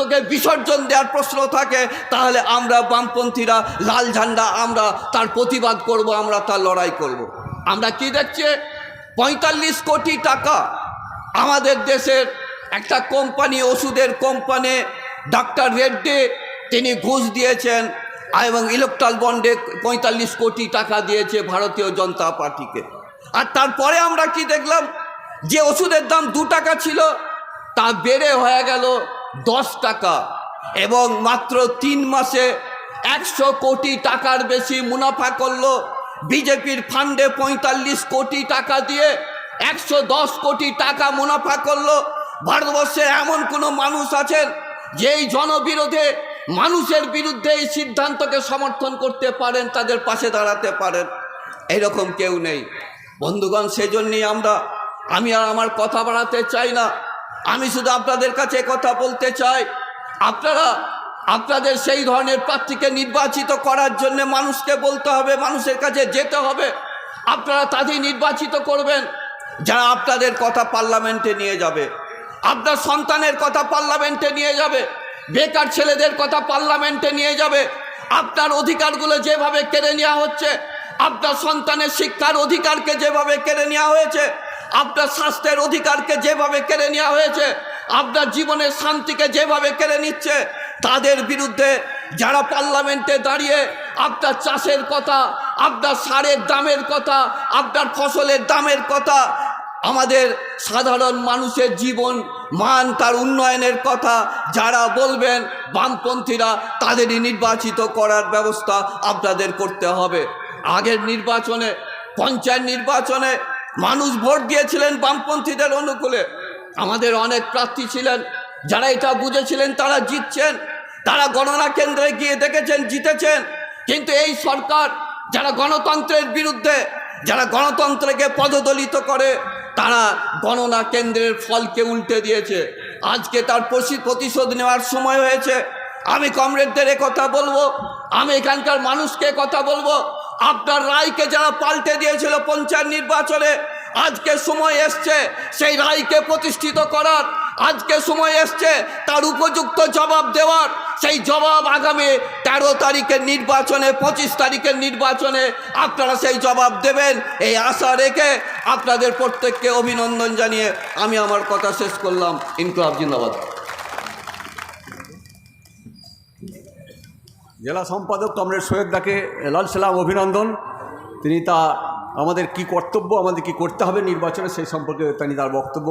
রক্তকে বিসর্জন দেওয়ার প্রশ্ন থাকে, তাহলে আমরা বামপন্থীরা লাল ঝান্ডা আমরা তার প্রতিবাদ করব, আমরা তার লড়াই করব। আমরা কি দেখছি? পঁয়তাল্লিশ কোটি টাকা আমাদের দেশের একটা কোম্পানি, ওষুধের কোম্পানি, ডাক্তার রেড্ডি, তিনি ঘুষ দিয়েছেন এবং ইলেকট্রাল বন্ডে পঁয়তাল্লিশ কোটি টাকা দিয়েছে ভারতীয় জনতা পার্টিকে। আর তারপরে আমরা কি দেখলাম? যে ওষুধের দাম দু টাকা ছিল, তা বেড়ে হয়ে গেল দশ টাকা এবং মাত্র তিন মাসে একশো কোটি টাকার বেশি মুনাফা করল বিজেপির ফান্ডে পঁয়তাল্লিশ কোটি টাকা দিয়ে একশো দশ কোটি টাকা মুনাফা করল। ভারতবর্ষে এমন কোনো মানুষ আছেন যেই জনবিরোধে মানুষের বিরুদ্ধে এই সিদ্ধান্তকে সমর্থন করতে পারেন, তাদের পাশে দাঁড়াতে পারেন। এরকম কেউ নেই। বন্ধুগণ, সেজন্যই আমরা, আমি আর আমার কথা বাড়াতে চাই না। আমি শুধু আপনাদের কাছে কথা বলতে চাই। আপনারা, আপনাদের সেই ধরনের প্রার্থীকে নির্বাচিত করার জন্য মানুষকে বলতে হবে, মানুষের কাছে যেতে হবে। আপনারা তাদের নির্বাচিত করবেন, যারা আপনাদের কথা পার্লামেন্টে নিয়ে যাবে। আপনার সন্তানের কথা পার্লামেন্টে নিয়ে যাবে, বেকার ছেলেদের কথা পার্লামেন্টে নিয়ে যাবে। আপনার অধিকারগুলো যেভাবে কেড়ে নেওয়া হচ্ছে, আপনার সন্তানের শিক্ষার অধিকারকে যেভাবে কেড়ে নেওয়া হয়েছে আপনার স্বাস্থ্যের অধিকারকে যেভাবে কেড়ে নেওয়া হয়েছে, আপনার জীবনের শান্তিকে যেভাবে কেড়ে নিচ্ছে, তাদের বিরুদ্ধে যারা পার্লামেন্টে দাঁড়িয়ে আপনার চাষের কথা, আপনার সারের দামের কথা, আপনার ফসলের দামের কথা, আমাদের সাধারণ মানুষের জীবন, মান, তার উন্নয়নের কথা যারা বলবেন, বামপন্থীরা তাদেরই নির্বাচিত করার ব্যবস্থা আপনাদের করতে হবে। আগের নির্বাচনে, পঞ্চায়েত নির্বাচনে মানুষ ভোট দিয়েছিলেন বামপন্থীদের অনুকূলে। আমাদের অনেক প্রার্থী ছিলেন, যারা এটা বুঝেছিলেন তারা জিতছেন, তারা গণনা কেন্দ্রে গিয়ে দেখেছেন, জিতেছেন। কিন্তু এই সরকার, যারা গণতন্ত্রের বিরুদ্ধে, যারা গণতন্ত্রকে পদদলিত করে, তারা গণনা কেন্দ্রের ফলকে উল্টে দিয়েছে। আজকে তার প্রতিশোধ নেওয়ার সময় হয়েছে। আমি কমরেডদের কথা বলব, আমি এখানকার মানুষকে কথা বলব আপনার রায়কে যারা পাল্টে দিয়েছিল পঞ্চায়েত নির্বাচনে, আজকে সময় এসছে সেই রায়কে প্রতিষ্ঠিত করার। আজকে সময় এসছে তার উপযুক্ত জবাব দেওয়ার। সেই জবাব আগামী তেরো তারিখের নির্বাচনে, পঁচিশ তারিখের নির্বাচনে আপনারা সেই জবাব দেবেন। এই আশা রেখে আপনাদের প্রত্যেককে অভিনন্দন জানিয়ে আমি আমার কথা শেষ করলাম। ইনকলাব জিন্দাবাদ। জেলা সম্পাদক কমরেড সৈয়দ দাকে লাল সালাম অভিনন্দন। তিনি তা আমাদের কি কর্তব্য, আমাদের কি করতে হবে নির্বাচনে সেই সম্পর্কে তিনি তার বক্তব্য